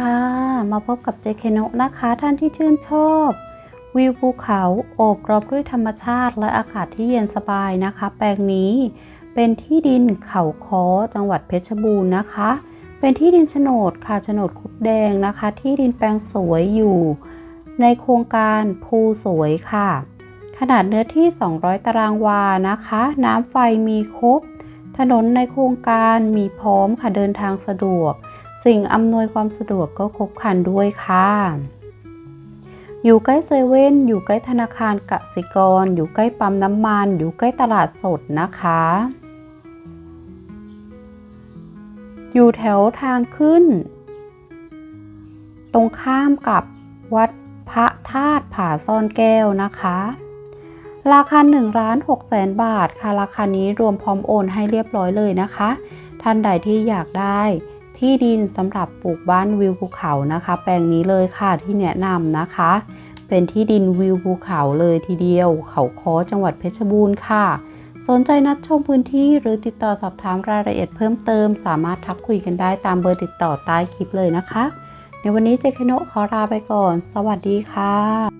ค่ะ มาพบกับเจเคโนะนะคะ ท่านที่ชื่นชอบ วิวภูเขาโอบรอบด้วยธรรมชาติ และอากาศที่เย็นสบายนะคะ แปลงนี้เป็นที่ดินเขาค้อจังหวัดเพชรบูรณ์นะคะ เป็นที่ดินโฉนดค่ะโฉนดคุดแดงนะคะ ที่ดินแปลงสวยอยู่ ในโครงการภูสวยค่ะ ขนาดเนื้อที่ 200 ตารางวานะคะ น้ำไฟมีครบ ถนนในโครงการมีพร้อมค่ะเดินทางสะดวก สิ่งอำนวยความสะดวกก็ครบครันด้วยค่ะ อยู่ใกล้เซเว่น อยู่ใกล้ธนาคารกสิกร อยู่ใกล้ปั๊มน้ำมัน อยู่ใกล้ตลาดสดนะคะ อยู่แถวทางขึ้น ตรงข้ามกับวัดพระธาตุผาซ่อนแก้วนะคะ ราคา1ล้าน6แสนบาทค่ะ ราคานี้รวมพร้อมโอนให้เรียบร้อยเลยนะคะ ท่านใดที่อยากได้ ที่ดินสำหรับปลูกบ้านวิวภูเขานะคะ แปลงนี้เลยค่ะที่แนะนำนะคะ เป็นที่ดินวิวภูเขาเลยทีเดียว เขาค้อจังหวัดเพชรบูรณ์ค่ะ สนใจนัดชมพื้นที่หรือติดต่อสอบถามรายละเอียดเพิ่มเติม สามารถทักคุยกันได้ตามเบอร์ติดต่อใต้คลิปเลยนะคะ ในวันนี้เจคโนขอลาไปก่อน สวัสดีค่ะ